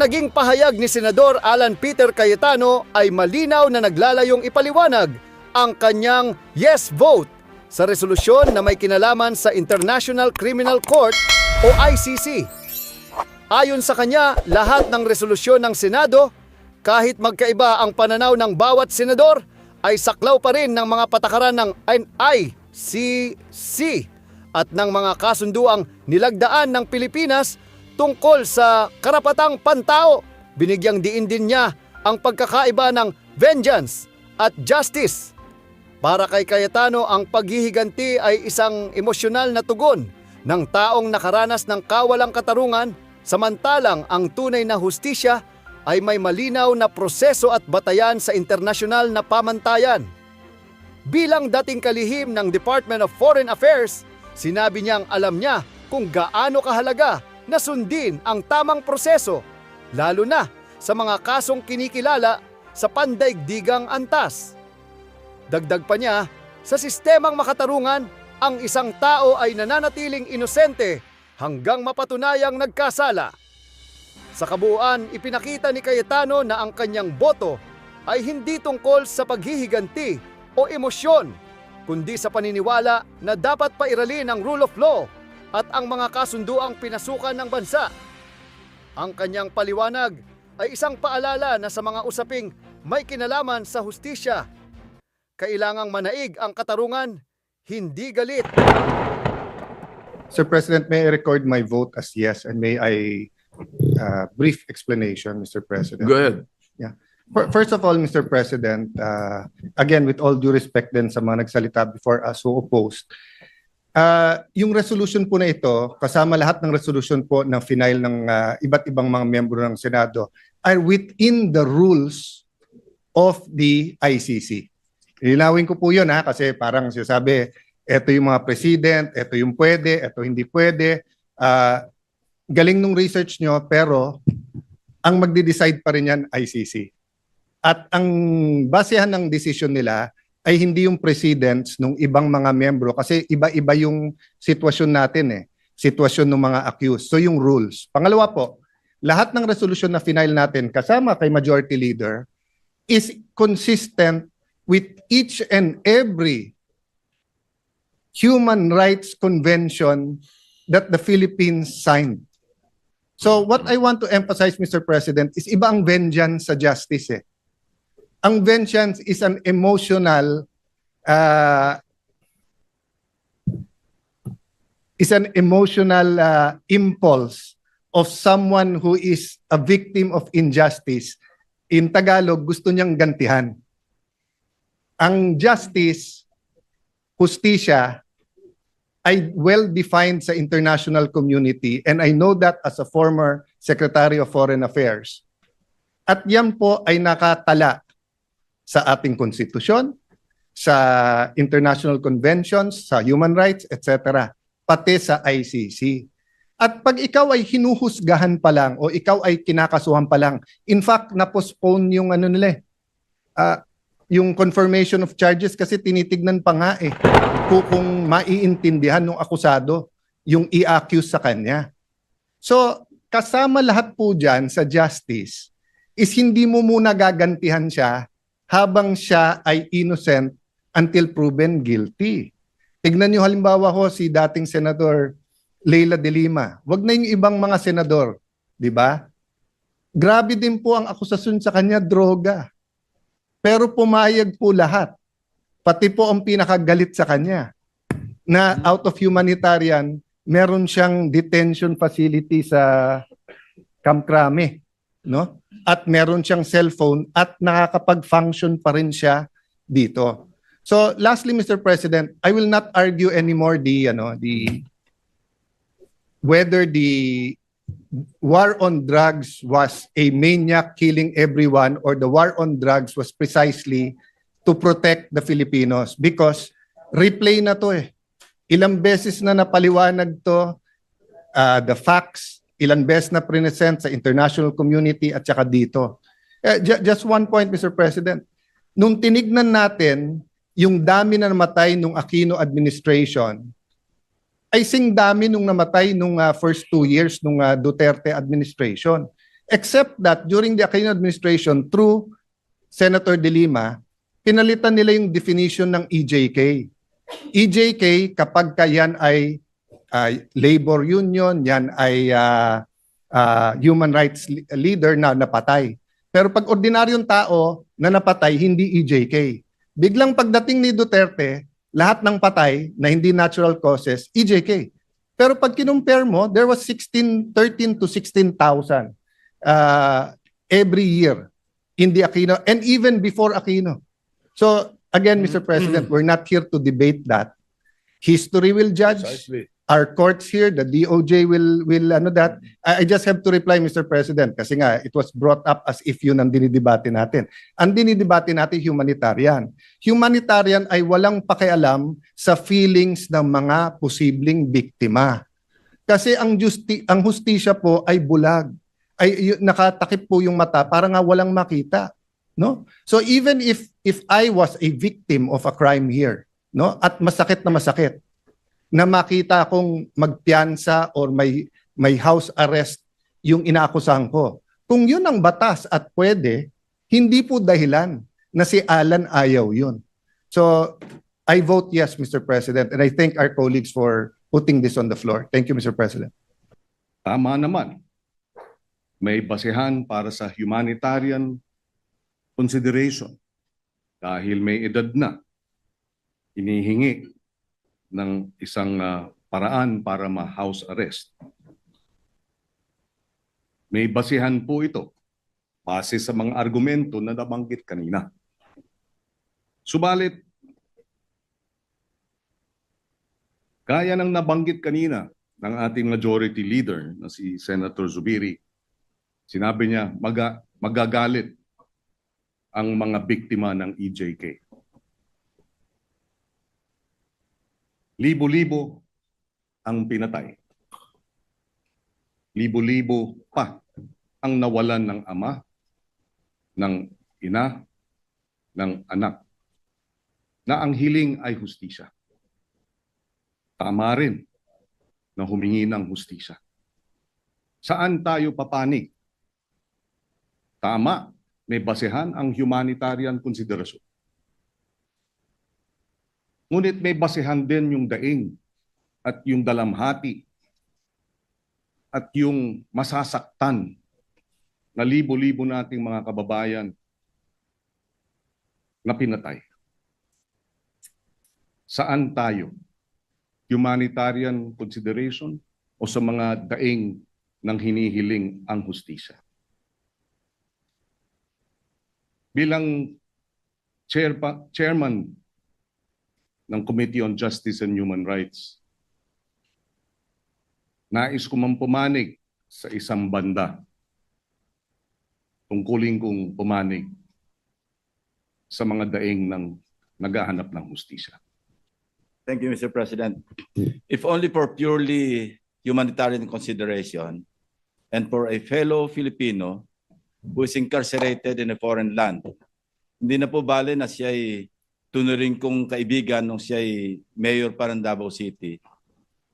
Naging pahayag ni Senador Alan Peter Cayetano ay malinaw na naglalayong ipaliwanag ang kanyang yes vote sa resolusyon na may kinalaman sa International Criminal Court o ICC. Ayon sa kanya, lahat ng resolusyon ng Senado, kahit magkaiba ang pananaw ng bawat senador, ay saklaw pa rin ng mga patakaran ng ICC at ng mga kasunduang nilagdaan ng Pilipinas tungkol sa karapatang pantao. Binigyang diin din niya ang pagkakaiba ng vengeance at justice. Para kay Cayetano, ang paghihiganti ay isang emosyonal na tugon ng taong nakaranas ng kawalang katarungan, samantalang ang tunay na hustisya ay may malinaw na proseso at batayan sa internasyonal na pamantayan. Bilang dating kalihim ng Department of Foreign Affairs, sinabi niyang alam niya kung gaano kahalaga na sundin ang tamang proseso, lalo na sa mga kasong kinikilala sa pandaigdigang antas. Dagdag pa niya, sa sistemang makatarungan, ang isang tao ay nananatiling inosente hanggang mapatunayang nagkasala. Sa kabuuan, ipinakita ni Cayetano na ang kanyang boto ay hindi tungkol sa paghihiganti o emosyon, kundi sa paniniwala na dapat pairalin ang rule of law at ang mga kasunduang pinasukan ng bansa. Ang kanyang paliwanag ay isang paalala na sa mga usaping may kinalaman sa hustisya, kailangang manaig ang katarungan, hindi galit. Sir President, may I record my vote as yes and may I uh, brief explanation, Mr. President? Go ahead. Fir- First of all, Mr. President, uh, again, with all due respect din sa mga nagsalita before us who opposed, uh, yung resolution po na ito, kasama lahat ng resolution po na final ng uh, iba't ibang mga miyembro ng Senado, are within the rules of the ICC. Linawin ko po yun ha, kasi parang sinasabi, eto yung mga president, eto yung pwede, eto hindi pwede. Ah, galing nung research nyo, pero ang magde-decide pa rin yan ICC. At ang basehan ng decision nila ay hindi yung presidents ng ibang mga membro kasi iba-iba yung sitwasyon natin eh. Sitwasyon ng mga accused. So yung rules. Pangalawa po, lahat ng resolution na final natin kasama kay majority leader is consistent with each and every human rights convention that the Philippines signed. So what I want to emphasize, Mr. President, is iba ang vengeance sa justice eh. Ang vengeance is an emotional uh, is an emotional uh, impulse of someone who is a victim of injustice. In Tagalog, gusto niyang gantihan. Ang justice, justisya, ay well-defined sa international community and I know that as a former Secretary of Foreign Affairs. At yan po ay nakatala sa ating konstitusyon, sa international conventions, sa human rights, etc. Pati sa ICC. At pag ikaw ay hinuhusgahan pa lang o ikaw ay kinakasuhan pa lang, in fact, na-postpone yung ano nila ah, yung confirmation of charges kasi tinitignan pa nga eh kung, kung maiintindihan ng akusado yung i-accuse sa kanya. So, kasama lahat po dyan sa justice is hindi mo muna gagantihan siya habang siya ay innocent until proven guilty. Tignan nyo halimbawa ho si dating Senador Leila de Lima. Wag na yung ibang mga senador, di ba? Grabe din po ang akusasyon sa kanya, droga. Pero pumayag po lahat. Pati po ang pinakagalit sa kanya na out of humanitarian, meron siyang detention facility sa Camp Crame, no? At meron siyang cellphone at nakakapag-function pa rin siya dito. So lastly Mr. President, I will not argue anymore the ano the whether the war on drugs was a maniac killing everyone or the war on drugs was precisely to protect the Filipinos because replay na to eh. Ilang beses na napaliwanag to uh, the facts, ilang beses na present sa international community at saka dito. Eh, ju- just one point Mr. President. Nung tinignan natin yung dami na namatay nung Aquino administration, ay sing dami nung namatay nung uh, first two years nung uh, Duterte administration. Except that during the Aquino administration, through Senator De Lima, pinalitan nila yung definition ng EJK. EJK, kapag ka ay ah, labor union, yan ay ah, ah, human rights leader na napatay. Pero pag ordinaryong tao na napatay, hindi EJK. Biglang pagdating ni Duterte, lahat ng patay na hindi natural causes, EJK. Pero pag kinumpare mo, there was 16, 13 to 16,000 uh, every year in the Aquino and even before Aquino. So again, Mr. President, we're not here to debate that. History will judge. Precisely. Our courts here, the DOJ will will ano that. I, just have to reply, Mr. President, kasi nga it was brought up as if yun ang dinidebate natin. Ang dinidebate natin humanitarian. Humanitarian ay walang pakialam sa feelings ng mga posibleng biktima. Kasi ang justi ang hustisya po ay bulag. Ay y- nakatakip po yung mata para nga walang makita, no? So even if if I was a victim of a crime here, no? At masakit na masakit na makita akong magpiyansa or may may house arrest yung inaakusahan ko. Kung yun ang batas at pwede, hindi po dahilan na si Alan ayaw yun. So, I vote yes, Mr. President, and I thank our colleagues for putting this on the floor. Thank you, Mr. President. Tama naman. May basehan para sa humanitarian consideration dahil may edad na. Inihingi ng isang ah, paraan para ma-house arrest. May basehan po ito base sa mga argumento na nabanggit kanina. Subalit, gaya ng nabanggit kanina, ng ating majority leader na si Senator Zubiri. Sinabi niya, maga, magagalit ang mga biktima ng EJK. Libo-libo ang pinatay. Libo-libo pa ang nawalan ng ama, ng ina, ng anak, na ang hiling ay hustisya. Tama rin na humingi ng hustisya. Saan tayo papanig? Tama, may basehan ang humanitarian konsiderasyon. Ngunit may basehan din yung daing at yung dalamhati at yung masasaktan na libo-libo nating mga kababayan na pinatay. Saan tayo? humanitarian consideration o sa mga daing ng hinihiling ang hustisya. Bilang chair pa, chairman ng Committee on Justice and Human Rights, nais ko man pumanig sa isang banda tungkulin kong pumanig sa mga daing ng naghahanap ng hustisya. Thank you, Mr. President. If only for purely humanitarian consideration and for a fellow Filipino who is incarcerated in a foreign land, hindi na po bale na siya ay tunuring kong kaibigan nung siya ay mayor pa ng Davao City.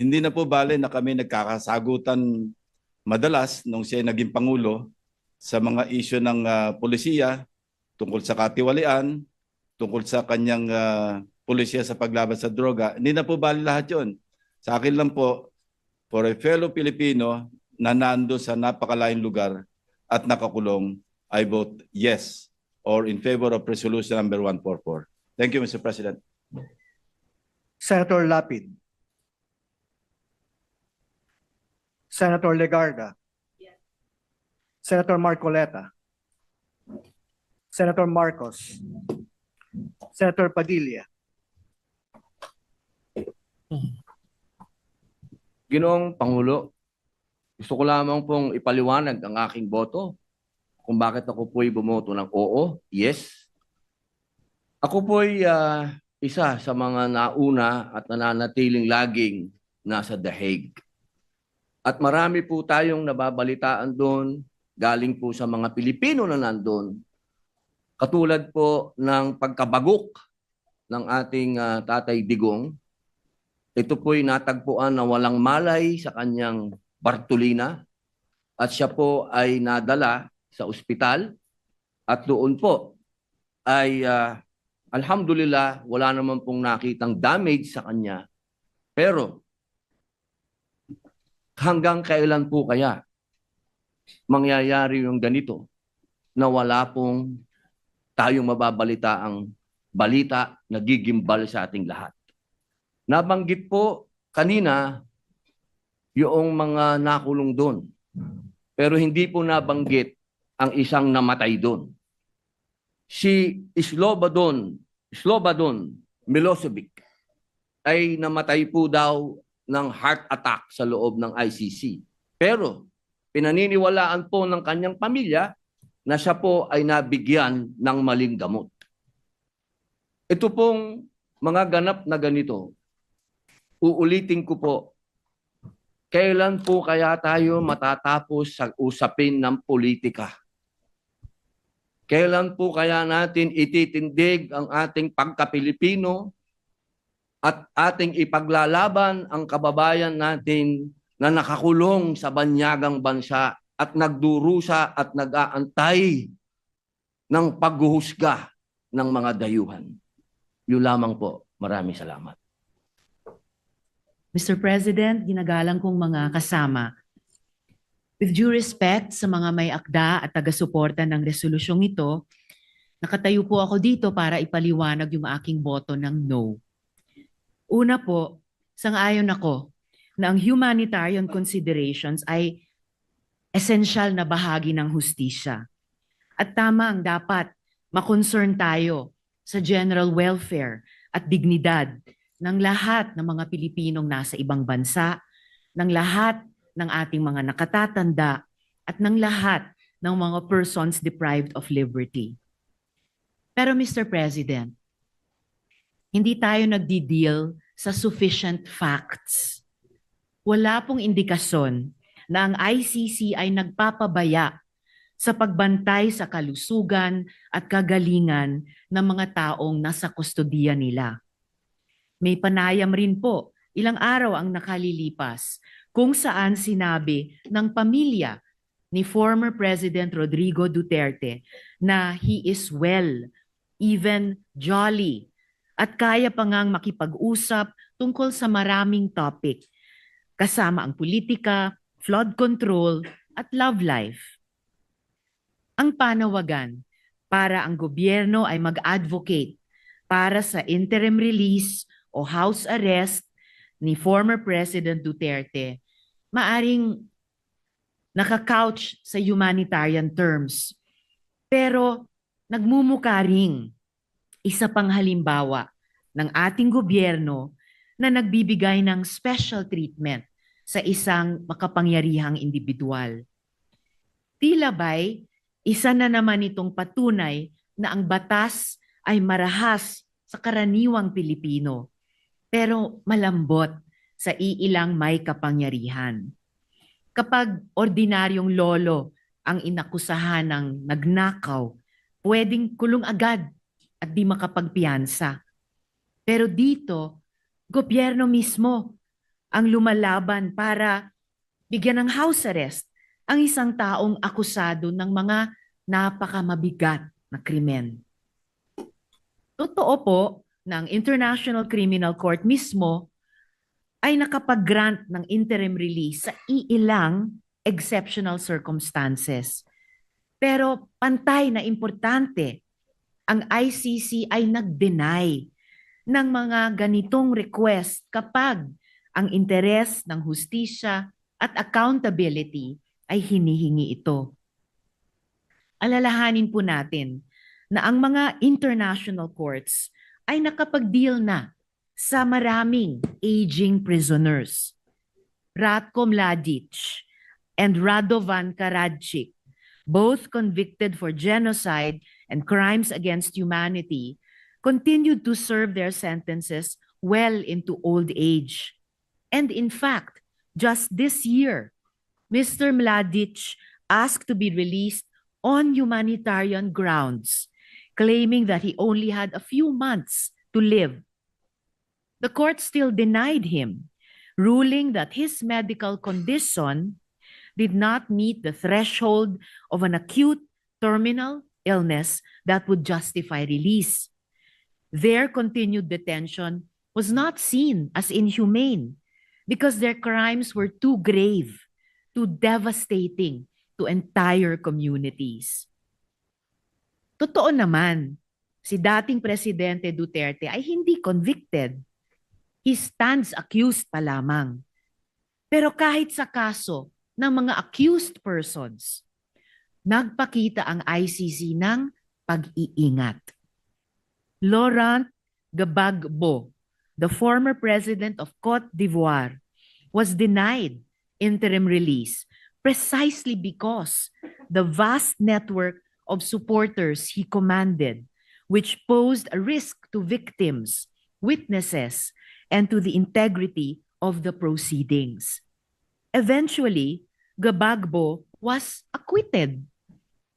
Hindi na po bale na kami nagkakasagutan madalas nung siya ay naging pangulo sa mga isyo ng ah, polisiya tungkol sa katiwalian, tungkol sa kanyang ah, pulisya sa paglaban sa droga. Hindi na po bali lahat yun. Sa akin lang po, for a fellow Filipino na nando sa napakalaking lugar at nakakulong, I vote yes or in favor of resolution number 144. Thank you, Mr. President. Senator Lapid. Senator Legarda. Senator Marcoleta. Senator Marcos. Senator Padilla. Ginoong Pangulo, gusto ko lamang pong ipaliwanag ang aking boto kung bakit ako po'y bumoto ng oo, yes. Ako po'y ah, isa sa mga nauna at nananatiling laging nasa The Hague. At marami po tayong nababalitaan doon, galing po sa mga Pilipino na nandun. Katulad po ng pagkabagok ng ating ah, Tatay Digong, ito po'y natagpuan na walang malay sa kanyang Bartolina at siya po ay nadala sa ospital at doon po ay ah, alhamdulillah wala naman pong nakitang damage sa kanya. Pero hanggang kailan po kaya mangyayari yung ganito na wala pong tayong mababalita ang balita na gigimbal sa ating lahat. Nabanggit po kanina yung mga nakulong doon. Pero hindi po nabanggit ang isang namatay doon. Si Slobodon, Slobodon Milosevic ay namatay po daw ng heart attack sa loob ng ICC. Pero pinaniniwalaan po ng kanyang pamilya na siya po ay nabigyan ng maling gamot. Ito pong mga ganap na ganito, uulitin ko po, kailan po kaya tayo matatapos sa usapin ng politika? Kailan po kaya natin ititindig ang ating pagka-Pilipino at ating ipaglalaban ang kababayan natin na nakakulong sa banyagang bansa at nagdurusa at nag-aantay ng paghuhusga ng mga dayuhan. Yun lamang po. Maraming salamat. Mr. President, ginagalang kong mga kasama, with due respect sa mga may akda at taga-suporta ng resolusyong ito, nakatayo po ako dito para ipaliwanag yung aking boto ng no. Una po, sang-ayon ako na ang humanitarian considerations ay essential na bahagi ng hustisya. At tama ang dapat makoncern tayo sa general welfare at dignidad ng lahat ng mga Pilipinong nasa ibang bansa, ng lahat ng ating mga nakatatanda, at ng lahat ng mga persons deprived of liberty. Pero Mr. President, hindi tayo nagdi-deal sa sufficient facts. Wala pong indikasyon na ang ICC ay nagpapabaya sa pagbantay sa kalusugan at kagalingan ng mga taong nasa kustodiya nila. May panayam rin po ilang araw ang nakalilipas kung saan sinabi ng pamilya ni former President Rodrigo Duterte na he is well, even jolly, at kaya pa ngang makipag-usap tungkol sa maraming topic, kasama ang politika, flood control, at love life. Ang panawagan para ang gobyerno ay mag-advocate para sa interim release o house arrest ni former President Duterte, maaring nakakouch sa humanitarian terms. Pero nagmumuka ring isa pang halimbawa ng ating gobyerno na nagbibigay ng special treatment sa isang makapangyarihang individual. Tila ba'y isa na naman itong patunay na ang batas ay marahas sa karaniwang Pilipino, pero malambot sa iilang may kapangyarihan. Kapag ordinaryong lolo ang inakusahan ng nagnakaw, pwedeng kulong agad at di makapagpiyansa. Pero dito, gobyerno mismo ang lumalaban para bigyan ng house arrest ang isang taong akusado ng mga napakamabigat na krimen. Totoo po ang International Criminal Court mismo ay nakapag-grant ng interim release sa iilang exceptional circumstances. Pero pantay na importante, ang ICC ay nag-deny ng mga ganitong request kapag ang interes ng hustisya at accountability ay hinihingi ito. Alalahanin po natin na ang mga international courts ay nakapag-deal na sa maraming aging prisoners. Ratko Mladic and Radovan Karadzic, both convicted for genocide and crimes against humanity, continued to serve their sentences well into old age. And in fact, just this year, Mr. Mladic asked to be released on humanitarian grounds, claiming that he only had a few months to live. The court still denied him, ruling that his medical condition did not meet the threshold of an acute terminal illness that would justify release. Their continued detention was not seen as inhumane because their crimes were too grave, too devastating to entire communities. Totoo naman, si dating Presidente Duterte ay hindi convicted. He stands accused pa lamang. Pero kahit sa kaso ng mga accused persons, nagpakita ang ICC ng pag-iingat. Laurent Gbagbo, the former president of Cote d'Ivoire, was denied interim release precisely because the vast network of supporters he commanded, which posed a risk to victims, witnesses, and to the integrity of the proceedings. Eventually, Gabagbo was acquitted.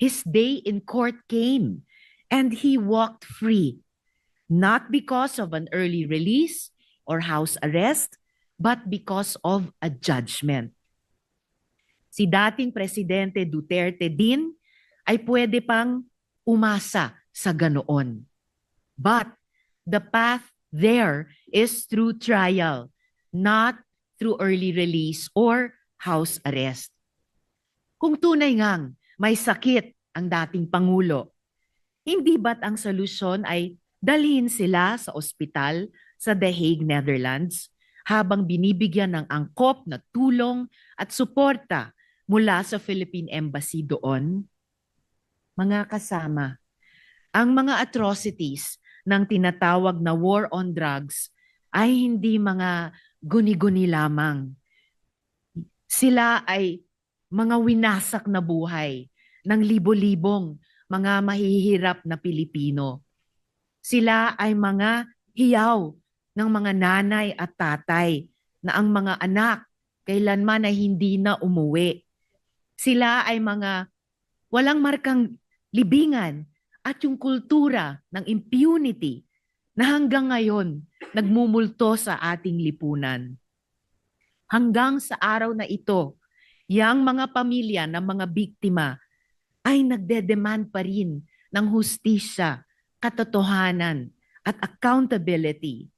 His day in court came, and he walked free, not because of an early release or house arrest, but because of a judgment. Si dating Presidente Duterte din ay pwede pang umasa sa ganoon. But the path there is through trial, not through early release or house arrest. Kung tunay ngang may sakit ang dating Pangulo, hindi ba't ang solusyon ay dalhin sila sa ospital sa The Hague, Netherlands habang binibigyan ng angkop na tulong at suporta mula sa Philippine Embassy doon? Mga kasama, ang mga atrocities ng tinatawag na war on drugs ay hindi mga guni-guni lamang. Sila ay mga winasak na buhay ng libo-libong mga mahihirap na Pilipino. Sila ay mga hiyaw ng mga nanay at tatay na ang mga anak kailanman ay hindi na umuwi. Sila ay mga walang markang libingan at yung kultura ng impunity na hanggang ngayon nagmumulto sa ating lipunan. Hanggang sa araw na ito, yang mga pamilya ng mga biktima ay nagdedemand pa rin ng hustisya, katotohanan at accountability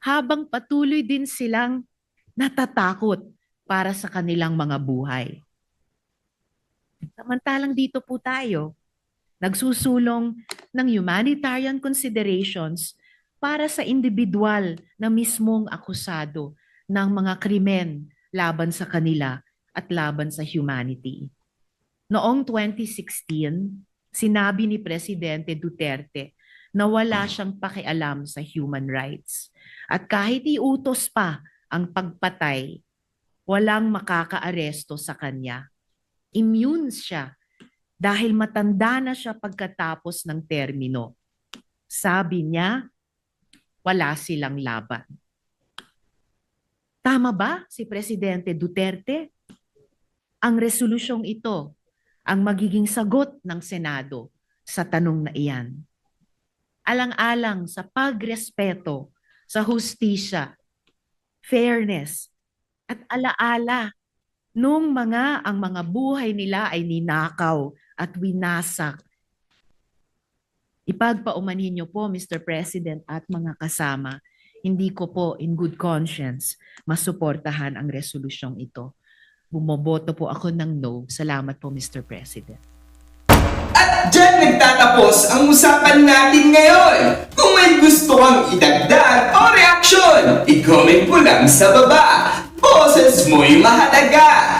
habang patuloy din silang natatakot para sa kanilang mga buhay. Samantalang dito po tayo, nagsusulong ng humanitarian considerations para sa individual na mismong akusado ng mga krimen laban sa kanila at laban sa humanity. Noong 2016, sinabi ni Presidente Duterte na wala siyang pakialam sa human rights. At kahit iutos pa ang pagpatay, walang makakaaresto sa kanya. Immune siya dahil matanda na siya pagkatapos ng termino. Sabi niya, wala silang laban. Tama ba si Presidente Duterte? Ang resolusyong ito ang magiging sagot ng Senado sa tanong na iyan. Alang-alang sa pagrespeto sa hustisya, fairness, at alaala nung mga ang mga buhay nila ay ninakaw at winasak. Ipagpaumanhin niyo po, Mr. President at mga kasama, hindi ko po in good conscience masuportahan ang resolusyong ito. Bumoboto po ako ng no. Salamat po, Mr. President. At dyan nagtatapos ang usapan natin ngayon. Kung may gusto kang idagdag o reaksyon, i-comment mo lang sa baba. Boses mo'y mahalaga.